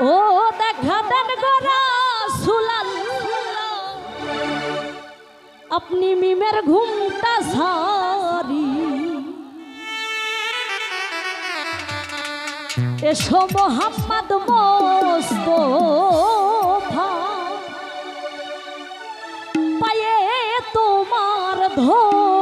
ও দেখা দেন গোরা, সুলাল আপনি মিমের ঘুমটা সারি। এসো মোহাম্মদ মোস্তফা। পায়ে তোমার ধর